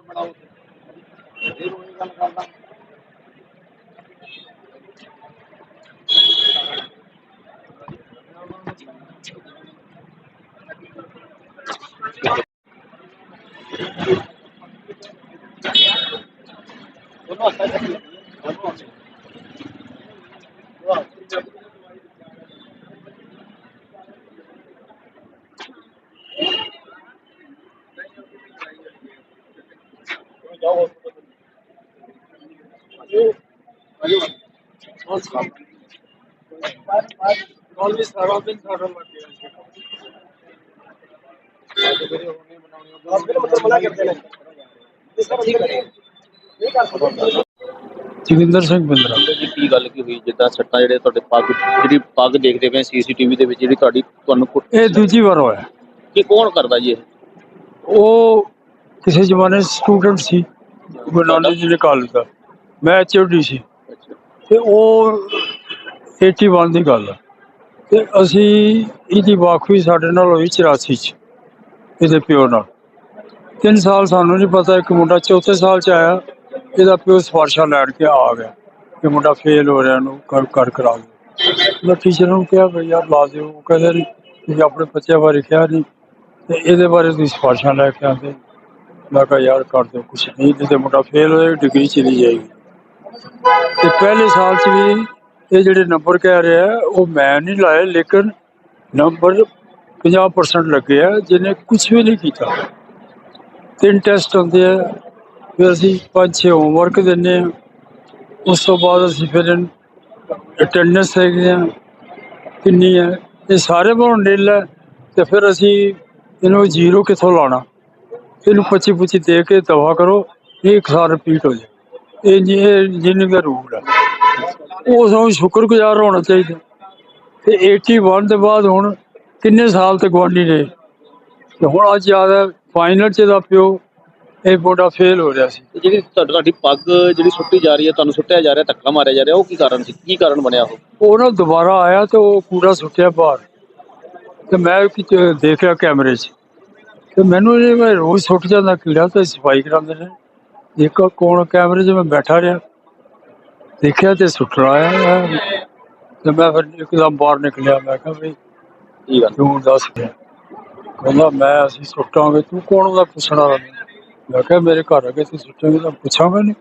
ਬਣਾਓ ਇਹ ਉਹੀ ਗੱਲ ਕਰਦਾ ਦੋਨੋਂ ਹੱਥਾਂ ਚੱਕੀ ਦੋਨੋਂ ਹੱਥਾਂ ਵਾਹ ਜਾਓ ਆਜੋ ਆਜੋ ਬਹੁਤ ਸਾਫ਼ ਕਾਲ ਵੀ ਸਾਰਾ ਦਿਨ ਸਾਡਾ ਲੱਗ ਗਿਆ ਸੀ ਅੱਜ ਮੇਰੇ ਹੋਣੇ ਬਣਾਉਣੀ ਬਸ ਫਿਰ ਮਤਲਬ ਮਨਾ ਕਰਦੇ ਨੇ ਇਸ ਤਰ੍ਹਾਂ ਠੀਕ ਹੈ ਨਹੀਂ ਕਰ ਸਕਦੇ ਜੋਗਿੰਦਰ ਸਿੰਘ ਬਿੰਦਰਾ। ਜੀ ਕੀ ਗੱਲ ਕੀ ਹੋਈ? ਜਿੱਦਾਂ ਸੱਟਾਂ ਜਿਹੜੇ ਤੁਹਾਡੇ ਪੱਗ ਜਿਹੜੀ ਪੱਗ ਦੇਖਦੇ ਪਏ ਸੀਸੀਟੀਵੀ ਦੇ ਵਿੱਚ ਜਿਹੜੀ ਤੁਹਾਡੀ ਤੁਹਾਨੂੰ ਕੁੱਟ- ਇਹ ਦੂਜੀ ਵਾਰ ਹੋਇਆ। ਕੀ ਕੌਣ ਕਰਦਾ ਜੀ ਇਹ? ਉਹ ਕਿਸੇ ਜ਼ਮਾਨੇ ਸਟੂਡੈਂਟ ਸੀ, ਗੁਰੂ ਨਾਨਕ ਜੀ ਦੇ ਕਾਲਜ ਦਾ। ਮੈਂ ਐਚਓਡੀ ਸੀ। ਅੱਛਾ ਤੇ ਉਹ 81 ਦੀ ਗੱਲ ਆ। ਤੇ ਅਸੀਂ ਇਹਦੀ ਵਾਕਫੀ ਸਾਡੇ ਨਾਲ ਹੋਈ 84 ਚ, ਇਹਦੇ ਪਿਓ ਨਾਲ। ਤਿੰਨ ਸਾਲ ਸਾਨੂੰ ਨਹੀਂ ਪਤਾ, ਇੱਕ ਮੁੰਡਾ ਚੌਥੇ ਸਾਲ ਚ ਆਇਆ, ਇਹਦਾ ਪਿਓ ਸਿਫਾਰਸ਼ਾਂ ਲੈਣ ਕੇ ਆ ਗਿਆ। ਕਿ ਮੁੰਡਾ ਫੇਲ ਹੋ ਰਿਹਾ ਨੂੰ ਕਰ ਕਰ ਕਰਾ ਦਿਓ ਮੈਂ ਟੀਚਰ ਨੂੰ ਕਿਹਾ ਵੀ ਯਾਰ ਲਾ ਦਿਓ। ਉਹ ਕਹਿੰਦੇ ਨਹੀਂ ਤੁਸੀਂ ਆਪਣੇ ਬੱਚਿਆਂ ਬਾਰੇ ਕਿਹਾ ਨਹੀਂ ਤੇ ਇਹਦੇ ਬਾਰੇ ਤੁਸੀਂ ਸਿਫਾਰਸ਼ਾਂ ਲੈ ਕੇ ਆਉਂਦੇ। ਮੈਂ ਕਿਹਾ ਯਾਰ ਕਰ ਦਿਓ ਕੁਛ ਨਹੀਂ ਤੇ ਮੁੰਡਾ ਫੇਲ ਹੋਏ ਡਿਗਰੀ ਚਲੀ ਜਾਏਗੀ। ਤੇ ਪਹਿਲੇ ਸਾਲ ਚ ਵੀ ਇਹ ਜਿਹੜੇ ਨੰਬਰ ਕਹਿ ਰਿਹਾ ਹੈ, ਉਹ ਮੈਂ ਨਹੀਂ ਲਾਏ ਲੇਕਿਨ ਨੰਬਰ 50% ਲੱਗੇ ਆ ਜਿਹਨੇ ਕੁਝ ਵੀ ਨਹੀਂ ਕੀਤਾ। ਤਿੰਨ ਟੈਸਟ ਹੁੰਦੇ ਆ ਫਿਰ ਅਸੀਂ ਪੰਜ ਛੇ ਹੋਮਵਰਕ ਦਿੰਦੇ ਆ। ਉਸ ਤੋਂ ਬਾਅਦ ਅਸੀਂ ਫਿਰ ਅਟੈਂਡੈਂਸ ਹੈਗੇ ਆ ਕਿੰਨੀ ਹੈ ਇਹ ਸਾਰੇ ਬਣਾਉਣ ਡਿੱਲ ਹੈ ਤੇ ਫਿਰ ਅਸੀਂ ਇਹਨੂੰ ਜ਼ੀਰੋ ਕਿੱਥੋਂ ਲਾਉਣਾ? ਇਹਨੂੰ 25 25 ਦੇ ਕੇ ਦਵਾ ਕਰੋ ਇਹ ਇੱਕ ਸਾਲ ਰਿਪੀਟ ਹੋ ਜਾਏ। ਇਹ ਜੀ ਜਿੰਨੇ ਦਾ ਰੂਲ ਹੈ ਉਹ ਸਾਨੂੰ ਸ਼ੁਕਰਗੁਜ਼ਾਰ ਹੋਣਾ ਚਾਹੀਦਾ। ਤੇ 81 ਦੇ ਬਾਅਦ ਹੁਣ ਕਿੰਨੇ ਸਾਲ ਤੇ ਗਵਾਂਢੀ ਰਹੇ ਤੇ ਹੁਣ ਅੱਜ ਜ਼ਿਆਦਾ ਫਾਈਨਲ ਚ ਦਾ ਪਿਓ ਇਹ ਮੁੰਡਾ ਫੇਲ ਹੋ ਰਿਹਾ ਸੀ। ਜਿਹੜੀ ਤੁਹਾਡੀ ਤੁਹਾਡੀ ਪੱਗ ਜਿਹੜੀ ਸੁੱਟੀ ਜਾ ਰਹੀ ਹੈ ਤੁਹਾਨੂੰ ਸੁੱਟਿਆ ਜਾ ਰਿਹਾ ਧੱਕਾ ਮਾਰਿਆ ਜਾ ਰਿਹਾ ਉਹ ਕੀ ਕਾਰਨ ਸੀ? ਕੀ ਕਾਰਨ ਬਣਿਆ ਉਹ? ਉਹ ਨਾ ਦੁਬਾਰਾ ਆਇਆ ਤੇ ਉਹ ਕੂੜਾ ਸੁੱਟਿਆ ਬਾਹਰ। ਤੇ ਮੈਂ ਕਿਤੇ ਦੇਖਿਆ ਕੈਮਰੇ 'ਚ। ਤੇ ਮੈਨੂੰ ਇਹ ਮੈਂ ਰੋਜ਼ ਸੁੱਟ ਜਾਂਦਾ ਕੀੜਾ ਤੇ ਸਫ਼ਾਈ ਕਰਾਉਂਦੇ ਨੇ। ਇੱਕ ਕੋਣ ਕੈਮਰੇ 'ਚ ਮੈਂ ਬੈਠਾ ਰਿਹਾ। ਦੇਖਿਆ ਤੇ ਸੁੱਟ ਆਇਆ। ਤੇ ਮੈਂ ਫਿਰ ਇੱਕਦਮ ਬਾਹਰ ਨਿਕਲਿਆ ਮੈਂ ਕਿਹਾ ਵੀ ਕੀ ਗੱਲ? ਤੂੰ ਦੱਸ ਗਿਆ ਕਹਿੰਦਾ ਮੈਂ ਅਸੀਂ ਸੁੱਟਾਂਗੇ ਤੂੰ ਕੌਣ ਉਹਦਾ ਪੁੱਛਣਾ ਮੈਂ ਕਿਹਾ ਮੇਰੇ ਘਰ ਆ ਕੇ ਤੂੰ ਸੁੱਟਾਂਗੇ ਤਾਂ ਪੁੱਛਾਂਗਾ ਨਹੀਂ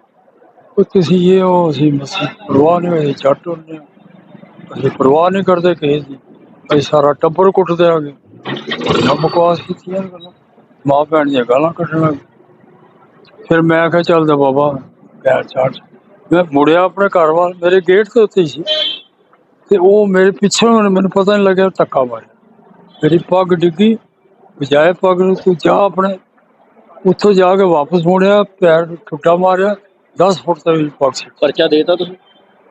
ਉਹ ਤੁਸੀਂ ਇਹ ਉਹ ਅਸੀਂ ਮਸੀਂ ਪਰਵਾਹ ਨਹੀਂ ਹੋਈ ਜੱਟ ਹੁੰਦੇ। ਅਸੀਂ ਪਰਵਾਹ ਨਹੀਂ ਕਰਦੇ ਕਿਸੇ ਦੀ। ਅਸੀਂ ਸਾਰਾ ਟੱਬਰ ਕੁੱਟ ਦਿਆਂਗੇ। ਨਾ ਬਕਵਾਸ ਕੀਤੀਆਂ ਗੱਲਾਂ। ਮਾਂ ਭੈਣ ਦੀਆਂ ਗਾਲਾਂ ਕੱਢਣ ਲੱਗ। ਫਿਰ ਮੈਂ ਕਿਹਾ ਚੱਲ ਦਾ ਬਾਬਾ ਪੈਰ ਛੱਡ ਮੈਂ ਮੁੜਿਆ ਆਪਣੇ ਘਰ ਵੱਲ ਮੇਰੇ ਗੇਟ ਤੇ ਉੱਤੇ ਸੀ। ਤੇ ਉਹ ਮੇਰੇ ਪਿੱਛੇ ਹੁਣ ਮੈਨੂੰ ਪਤਾ ਨਹੀਂ ਲੱਗਿਆ ਧੱਕਾ ਮਾਰਿਆ। ਮੇਰੀ ਪੱਗ ਡਿੱਗੀ ਬਜਾਏ ਪੱਗ ਨੂੰ ਤੂੰ ਜਾ ਆਪਣੇ। ਉੱਥੋਂ ਜਾ ਕੇ ਵਾਪਸ ਮੁੜਿਆ ਪੈਰ ਟੁੱਟਾ ਮਾਰਿਆ 10 ਫੁੱਟ ਤੱਕ ਦੀ ਪੱਗ ਸੀ। ਪਰਚਾ ਦੇਤਾ ਤੁਸੀਂ?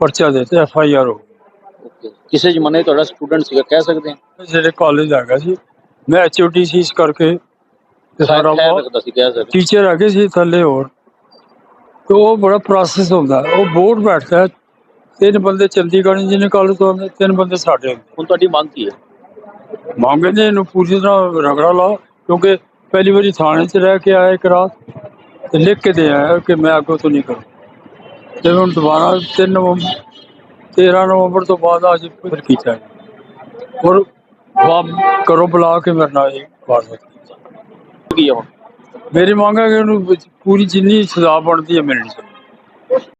ਪਰਚਾ ਦੇ ਤੇ ਐਫ ਆਈ ਆਰ ਹੋ ਕਿਸੇ ਜ਼ਮਾਨੇ ਤੁਹਾਡਾ ਸਟੂਡੈਂਟ ਸੀਗਾ ਕਹਿ ਸਕਦੇ ਹਾਂ। ਜਿਹੜੇ ਕਾਲਜ ਹੈਗਾ ਸੀ। ਮੈਂ ਐਚਓਟੀ ਸੀ ਇਸ ਕਰਕੇ ਤੇ ਸਾਰਾ ਕਹਿ ਸਕਦਾ ਸੀ ਕਹਿ ਸਕਦੇ ਟੀਚਰ ਹੈਗੇ ਸੀ ਥੱਲੇ ਹੋਰ ਤੇ ਉਹ ਬੜਾ ਪ੍ਰੋਸੈਸ ਹੁੰਦਾ। ਉਹ ਬੋਰਡ ਬੈਠਦਾ ਤਿੰਨ ਬੰਦੇ ਚੰਡੀਗੜ੍ਹ ਇੰਜੀਨੀਅਰਿੰਗ ਕਾਲਜ ਤੋਂ ਆਉਂਦੇ ਤਿੰਨ ਬੰਦੇ ਸਾਡੇ ਹੁੰਦੇ ਹੁਣ ਤੁਹਾਡੀ ਮੰਗ ਕੀ ਹੈ ਮੰਗਦੇ ਇਹਨੂੰ ਪੂਰੀ ਤਰ੍ਹਾਂ ਰਗੜਾ ਲਾ ਕਿਉਂਕਿ ਪਹਿਲੀ ਵਾਰੀ ਥਾਣੇ 'ਚ ਰਹਿ ਕੇ ਆਇਆ ਇੱਕ ਰਾਤ ਤੇ ਲਿਖ ਕੇ ਦੇ ਆਇਆ ਕਿ ਮੈਂ ਅੱਗੋਂ ਤੋਂ ਨਹੀਂ ਕਰਾਂ ਤੇ ਹੁਣ ਦੁਬਾਰਾ 3 ਨਵੰਬਰ 13 ਨਵੰਬਰ ਤੋਂ ਬਾਅਦ ਅੱਜ ਫਿਰ ਕੀਤਾ ਹੈ। ਔਰ ਵਾਪ ਕਰੋ ਬੁਲਾ ਕੇ ਮੇਰੇ ਨਾਲ ਇਹ ਵਾਰਦਾਤ ਕੀਤੀ। ਕੀ ਹੈ ਹੁਣ? ਮੇਰੀ ਮੰਗ ਹੈ ਕਿ ਉਹਨੂੰ ਪੂਰੀ ਜਿੰਨੀ ਸਜ਼ਾ ਬਣਦੀ ਹੈ ਮਿਲਣੀ ਚਾਹੀਦੀ।